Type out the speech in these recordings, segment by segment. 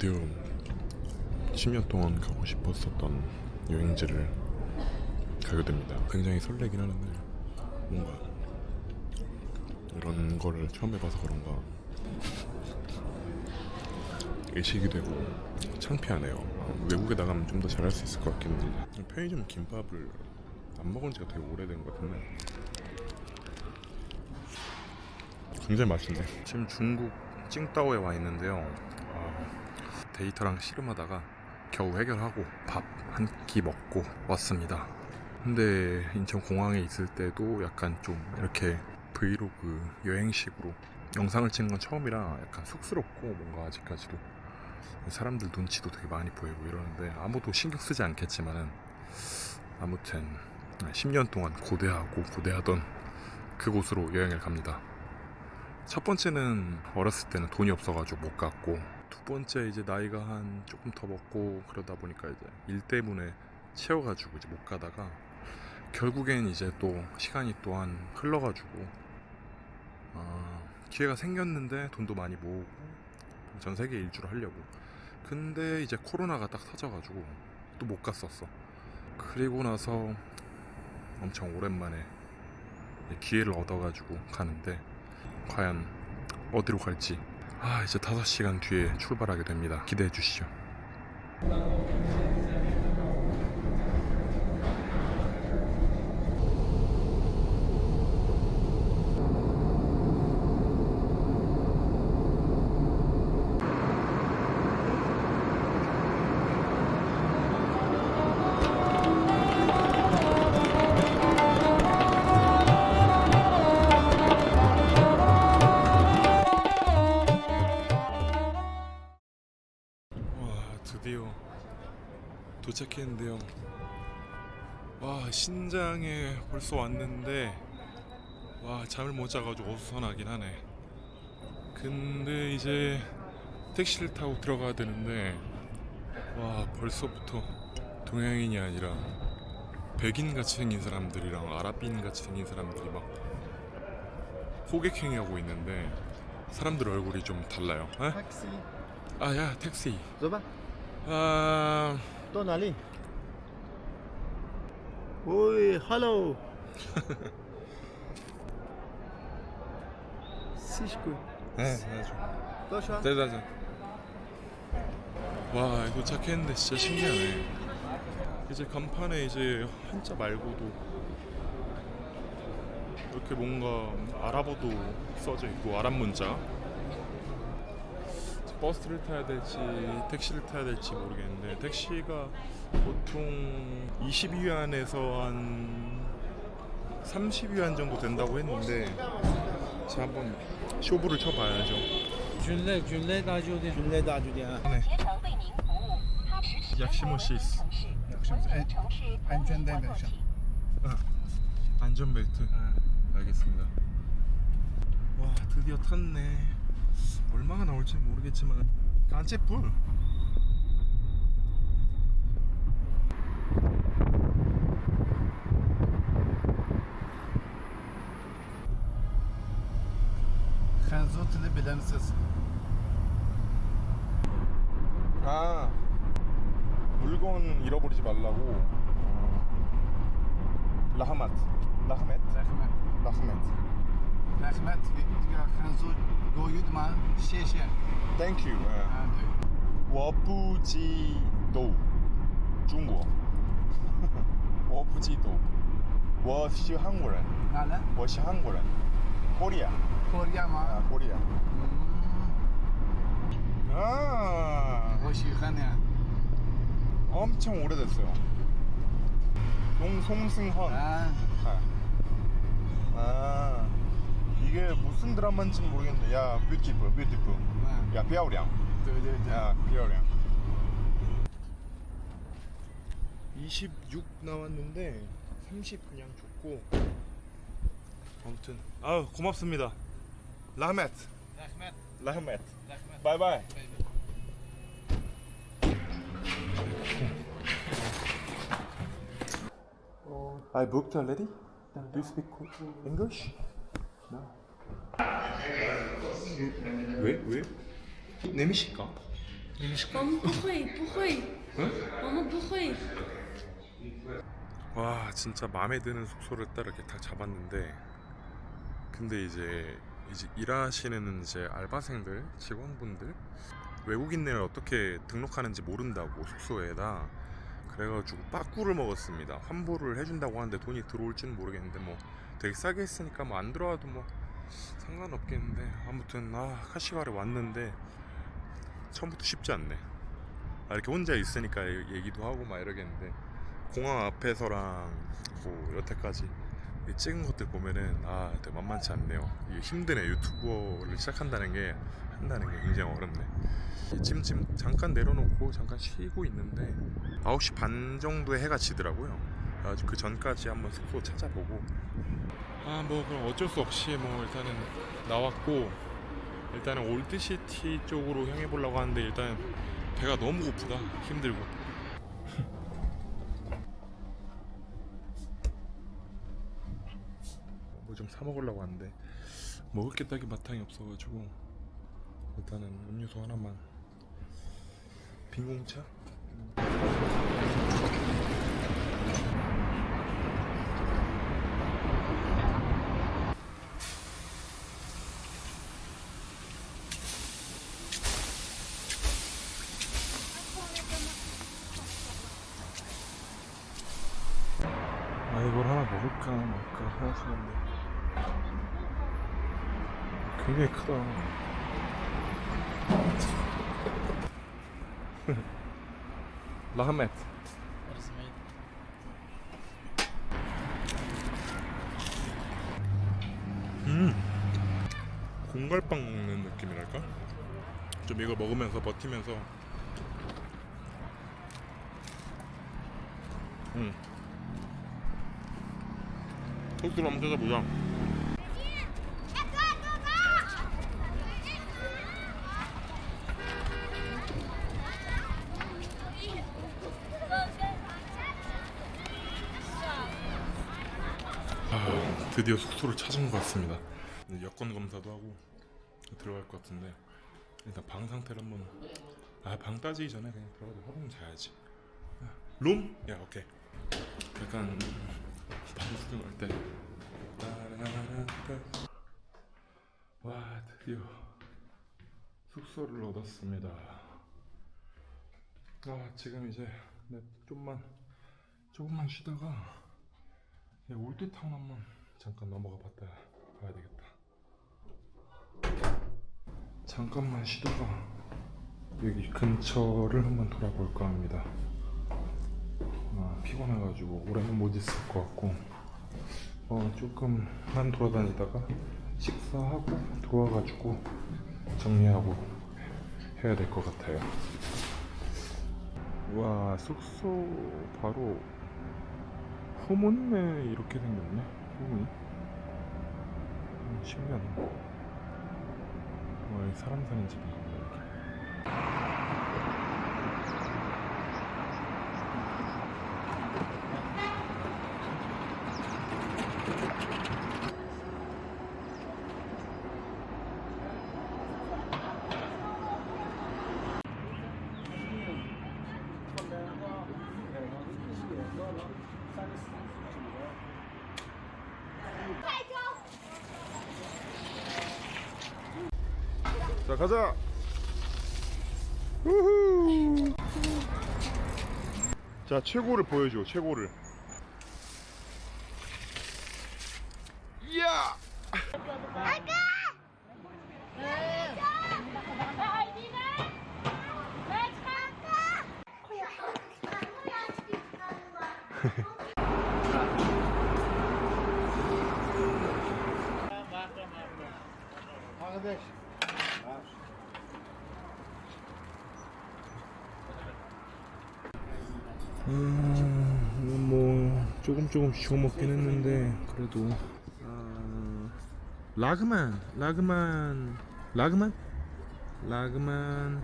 드디어 10년 동안 가고 싶었었던 여행지를 가게 됩니다. 굉장히 설레긴 하는데 뭔가 이런 거를 처음 해봐서 그런가 의식이 되고 창피하네요. 아, 외국에 나가면 좀 더 잘할 수 있을 것 같긴 한데 편의점 김밥을 안 먹은 지가 되게 오래된 것 같은데 굉장히 맛있네. 지금 중국 칭다오에 와 있는데요. 아, 데이터랑 씨름하다가 겨우 해결하고 밥 한 끼 먹고 왔습니다. 근데 인천 공항에 있을 때도 약간 좀 이렇게 브이로그 여행식으로 영상을 찍는 건 처음이라 약간 쑥스럽고 뭔가 아직까지도 사람들 눈치도 되게 많이 보이고 이러는데 아무도 신경 쓰지 않겠지만은 아무튼 10년 동안 고대하고 고대하던 그곳으로 여행을 갑니다. 첫 번째는 어렸을 때는 돈이 없어가지고 못 갔고 두 번째 이제 나이가 한 조금 더 먹고 그러다 보니까 이제 일 때문에 채워가지고 이제 못 가다가 결국엔 이제 또 시간이 또한 흘러가지고 아, 기회가 생겼는데 돈도 많이 모으고 전 세계 일주를 하려고. 근데 이제 코로나가 딱 터져가지고 또 못 갔었어. 그리고 나서 엄청 오랜만에 기회를 얻어가지고 가는데 과연 어디로 갈지 아 이제 5시간 뒤에 출발하게 됩니다. 기대해 주시죠 도착했는데요. 와 신장에 벌써 왔는데 와 잠을 못 자가지고 어수선하긴 하네. 근데 이제 택시를 타고 들어가야 되는데 와 벌써부터 동양인이 아니라 백인 같이 생긴 사람들이랑 아랍인 같이 생긴 사람들이 막 호객행위하고 있는데 사람들 얼굴이 좀 달라요. 에? Taxi. 아야 택시. 아 dans l'allée. Oui, hello. si je peux. 네, Bonjour. 네네네 와 이거 도착했는데 진짜 신기하네 이제 간판에 이제 한자 말고도 이렇게 뭔가 아랍어도 써져 있고 아랍 문자 버스를 타야 될지 택시를 타야 될지 모르겠는데 택시가 보통 20위안에서 한 30위안 정도 된다고 했는데 제가 한번 쇼부를 쳐봐야죠. 균레 균레 다주디안 균레 다주디안 네. 약시모시스. 아, 안전벨트. 아, 안전벨트. 알겠습니다. 와 드디어 탔네. 얼마가 나올지 모르겠지만 깐제뿔 Khanzotini bilimsiz. 아 물건 잃어버리지 말라고 어. 라하맛 라하멧 Rahmat. 라하멧 Rahmat. Diga Khanzot doyudma şeşe. 땡큐 예. Hadi. 我不知道中国我不知道我是韩国人 Nala? 我是韩国人 코리아 Korea 아 ma. 코리아 Hmm. 아 Hoş yıkanı. 엄청 오래됐어요 송, 송승헌 Ha. 아. 아 이게 무슨 드라마인지 모르겠는데 야 뷰티풀 뷰티풀 Ha. 야 뼈우량 Öyle öyle. 야 뼈우량 26 나왔는데 30 그냥 줬고 아무튼 아 고맙습니다 라메트 Rahmat. 라메트 Rahmat. 바이바이 I booked already? Do you speak English? No. 왜? 왜? 내미실까? English. 我们不会，不会，我们不会。 와 진짜 마음에 드는 숙소를 딱 이렇게 다 잡았는데 근데 이제 이제 일하시는 이제 알바생들 직원분들 외국인들은 어떻게 등록하는지 모른다고 숙소에다 그래가지고 빠꾸를 먹었습니다 환불을 해준다고 하는데 돈이 들어올지는 모르겠는데 뭐 되게 싸게 했으니까 뭐 안 들어와도 뭐 상관없겠는데. 아무튼 아 카시가를 왔는데 처음부터 쉽지 않네. 아, 이렇게 혼자 있으니까 얘기도 하고 막 이러겠는데. 공항 앞에서랑 뭐 여태까지 이 찍은 것들 보면은 아 되게 만만치 않네요. 이게 힘드네 유튜버를 시작한다는 게. 한다는 게 굉장히 어렵네. 지금 지금 잠깐 내려놓고 잠깐 쉬고 있는데 9시 반 정도에 해가 지더라고요. 그 전까지 한번 숙소 찾아보고 아 뭐 그럼 어쩔 수 없이 뭐 일단은 나왔고 일단은 올드시티 쪽으로 향해 보려고 하는데 일단 배가 너무 고프다 힘들고. 뭐 좀 사 먹으려고 하는데. 먹을 게 딱히 마땅히 없어가지고. 일단은 음료수 하나만. 빈 공차? 아 이걸 하나 먹을까 말까 생각하는데 굉장히 크다 라하멧 음. 공갈빵 먹는 느낌이랄까? 좀 이거 먹으면서 버티면서. 음. 속도를 한번 찾아보자 숙소를 찾은 것 같습니다. 여권 검사도 하고 들어갈 것 같은데 일단 방 상태를 한번 아 방 따지기 전에 그냥 들어가서 하루 자야지. 아, 룸? 야 오케이. 약간 방 구경할 때. 와 드디어 숙소를 얻었습니다. 아 지금 이제 네, 좀만 조금만 쉬다가 네, 올드타운 한번 잠깐 넘어가 봤다 가야 되겠다. 잠깐만 쉬다가 여기 근처를 한번 돌아볼까 합니다. 아, 피곤해가지고 오래는 못 있을 것 같고 어, 조금만 돌아다니다가 식사하고 들어와가지고 정리하고 해야 될 것 같아요. 와 숙소 바로 후문에 이렇게 생겼네 후문이 음, 신기하네. 와 여기 사람 사는 집인가 보다 이렇게 자 가자. 우후. 자 최고를 보여줘 최고를 이야 Arkadaş. 음, 뭐 조금 조금씩 주워 먹긴 했는데 그래도. 아, 라그만 라그만 라그만? 라그만.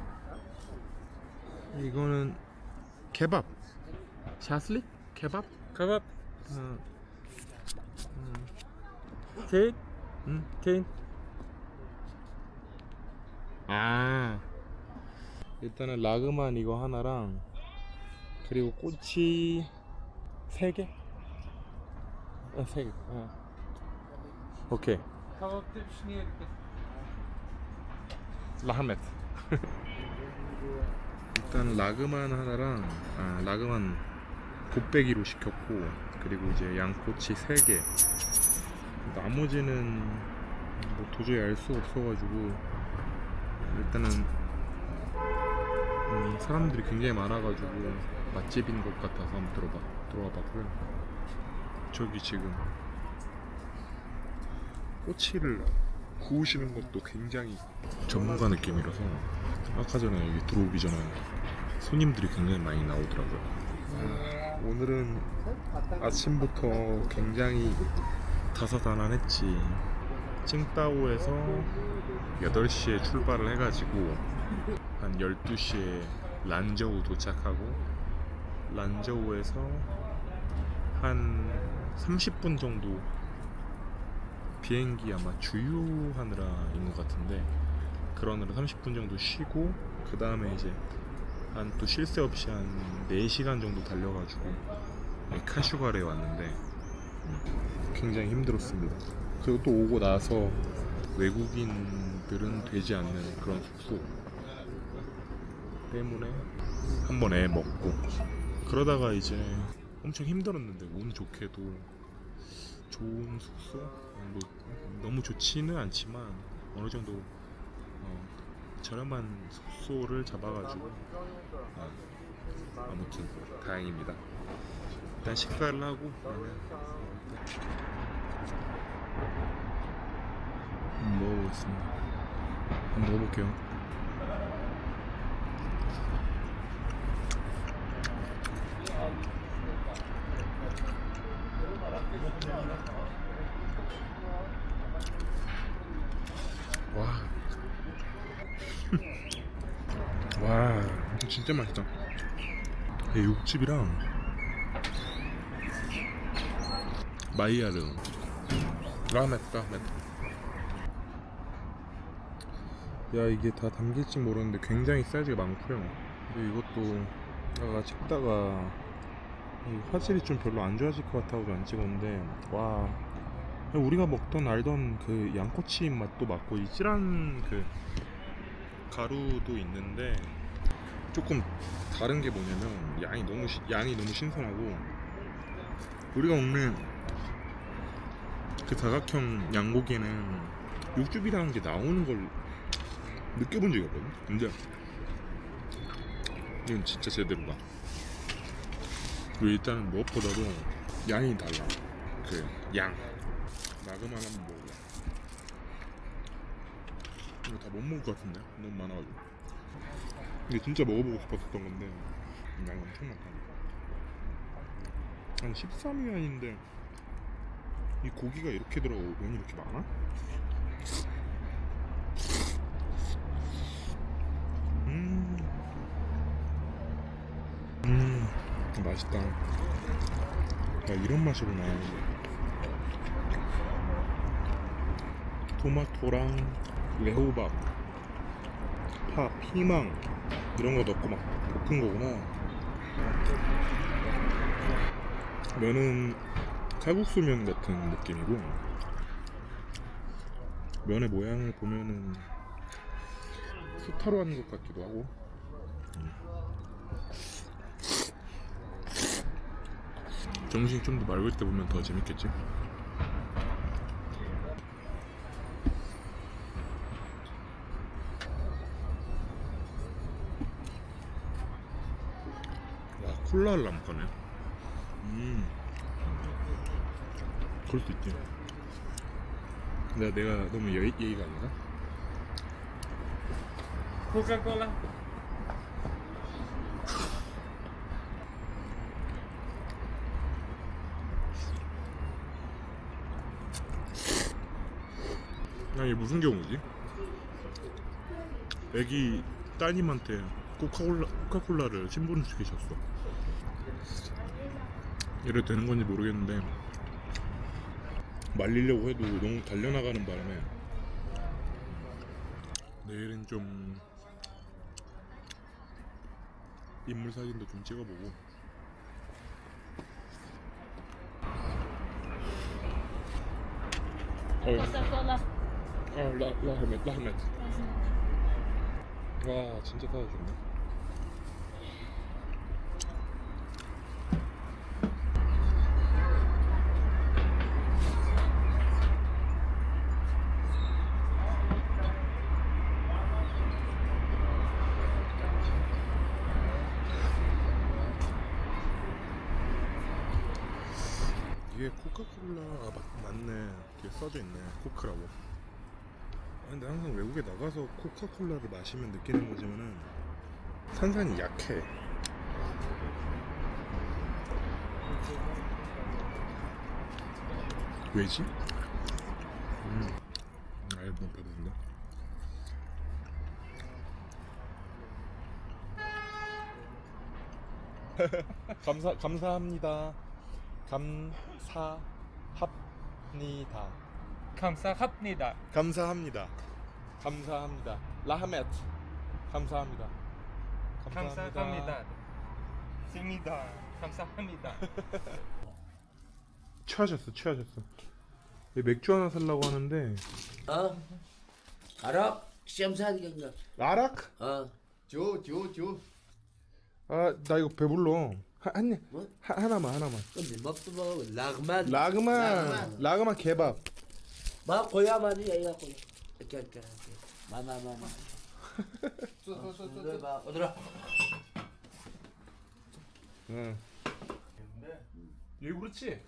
이거는 케밥. 샤슬릭 케밥? Kebab. 어, Cake. 응 Cake. 아. 일단은 라그만 이거 하나랑 그리고 꼬치 세 개? 아, 세 개. 아. 오케이. Bir şey yedik. 라하멧. 일단 라그만 하나랑 아 라그만 곱빼기로 시켰고 그리고 이제 양꼬치 3개 나머지는 뭐 도저히 알수 없어가지고 일단은 음, 사람들이 굉장히 많아가지고 맛집인 것 같아서 한번 들어봐 들어가 봤고요 저기 지금 꼬치를 구우시는 것도 굉장히 전문가 느낌이라서 아까 전에 여기 들어오기 전에 손님들이 굉장히 많이 나오더라고요. 아, 오늘은 아침부터 굉장히 다사다난했지. 칭따오에서 8시에 출발을 해가지고 한 12시에 란저우 도착하고 란저우에서 한 30분 정도 비행기 아마 주유하느라인 것 같은데 그러느라 30분 정도 쉬고 그 다음에 이제 한 또 쉴 새 없이 한 4시간 정도 달려가지고 여기 카슈가르에 왔는데 음, 굉장히 힘들었습니다. 그리고 또 오고 나서 외국인들은 되지 않는 그런 숙소 때문에 한 번 애 먹고 그러다가 이제 엄청 힘들었는데 운 좋게도 좋은 숙소 뭐 너무 좋지는 않지만 어느 정도 어, 저렴한 숙소를 잡아가지고 어, 아무튼 다행입니다. 일단 식사를 하고 한번 먹어보겠습니다. 한번 먹어볼게요. 와. 와, 진짜 맛있다. 이 육즙이랑 마이야르 라멘 라멘 야 이게 다 담길지 모르는데 굉장히 사이즈가 많고요 그리고 이것도 아까 찍다가 이 화질이 좀 별로 안 좋아질 것 같아서 안 찍었는데 와 우리가 먹던 알던 그 양꼬치 맛도 맞고 이 찌란 그 가루도 있는데 조금 다른 게 뭐냐면 양이 너무 시- 양이 너무 신선하고 우리가 먹는 그 사각형 양고기는 육즙이라는 게 나오는 걸 느껴본 적이 없거든. 근데 이건 진짜 제대로다. 그리고 일단은 무엇보다도 양이 달라. 그 양. 나그만 한번 먹어봐. 이거 다 못 먹을 것 같은데? 너무 많아가지고. 이게 진짜 먹어보고 싶었던 건데 양이 엄청 많다. 한 13위 안인데 이 고기가 이렇게 들어가고 면이 이렇게 많아? 음, 음, 맛있다. 야, 이런 맛이구나. 토마토랑 레호밥, 파, 피망 이런 거 넣고 막 볶은 거구나. 면은 칼국수면 같은 느낌이고 면의 모양을 보면은 수타로 하는 것 같기도 하고 정신이 좀 더 맑을 때 보면 더 재밌겠지? 와 콜라를 안 파네. 음. 그럴 수 있지. 내가, 내가 너무 예, 예의가 아닌가? 야, 이게 무슨 경우지? 애기 따님한테 코카콜라, 코카콜라를 신부름 시키셨어. 이래 되는 건지 모르겠는데 말리려고 해도 너무 달려나가는 바람에 내일은 좀 인물 사진도 좀 찍어보고. 어. 아, 라, 라흐멧, 라흐멧. 와, 진짜 따라줬네. 이게 코카콜라 맞, 맞네. 뒤에 써져 있네. 코크라고. 아, 근데 항상 외국에 나가서 코카콜라를 마시면 느끼는 거지만은 산산이 약해. 왜지? 음, 아예 너무 배부른데. 감사 감사합니다. 감사합니다. 감사합니다. 감사합니다. 감사합니다. 라하메트. 감사합니다. 감사합니다. 습니다. 감사합니다. 취하셨어, 취하셨어. 맥주 하나 살라고 하는데 어? 알아? 시험 사니까 라락? 어? 줘, 줘, 줘. 아, 나 이거 배불러. 하, 한 입. 뭐? 하, 하나만, 하나만. 근데 먹도 먹어 라그만 라그만, 라그만 개밥. 막 고야만이 얘가 고야 이렇게 이렇게 이렇게 마마 마마 줘, 줘, 줘, 줘, 어디로 줘. 봐 어디로 응. 왜 그렇지?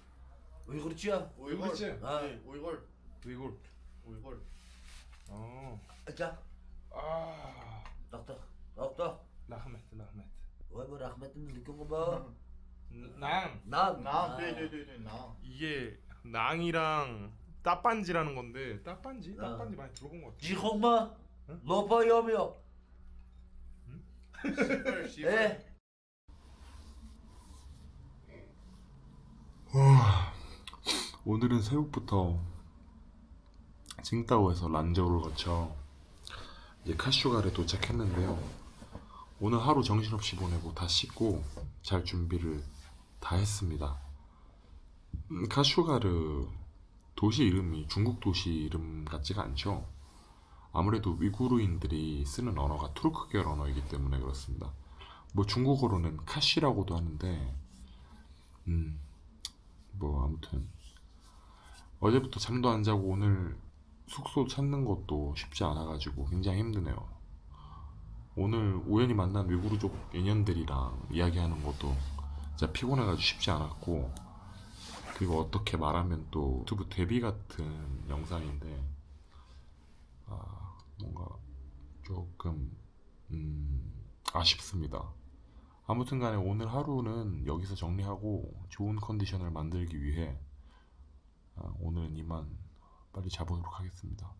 왜 그렇지요? 오이골. 그렇지? 아. 네, 오이골. 이걸. 오이골. 어. 자 아. 떡떡 떡떡 라흐메트, 라흐메트. 왜뭐 라그만 느낀 거 봐 낭. 난 나, 네, 네, 네, 네, 나. 이게 낭이랑 따빤지라는 건데 따빤지? 아. 따빤지 많이 들어본 것 같아. 지홍마 로퍼 씨발. 예 오늘은 새벽부터 칭따오에서 란저우를 거쳐 이제 카슈가를 도착했는데요. 오늘 하루 정신없이 보내고 다 씻고 잘 준비를 다 했습니다. 음, 카슈가르 도시 이름이 중국 도시 이름 같지가 않죠. 아무래도 위구르인들이 쓰는 언어가 투르크계열 언어이기 때문에 그렇습니다. 뭐 중국어로는 카시라고도 하는데, 음, 뭐 아무튼 어제부터 잠도 안 자고 오늘 숙소 찾는 것도 쉽지 않아가지고 굉장히 힘드네요. 오늘 우연히 만난 외구르족 인연들이랑 이야기하는 것도 진짜 피곤해가지고 쉽지 않았고 그리고 어떻게 말하면 또 유튜브 데뷔 같은 영상인데 아 뭔가 조금 음, 아쉽습니다. 아무튼 간에 오늘 하루는 여기서 정리하고 좋은 컨디션을 만들기 위해 아, 오늘은 이만 빨리 자보도록 하겠습니다.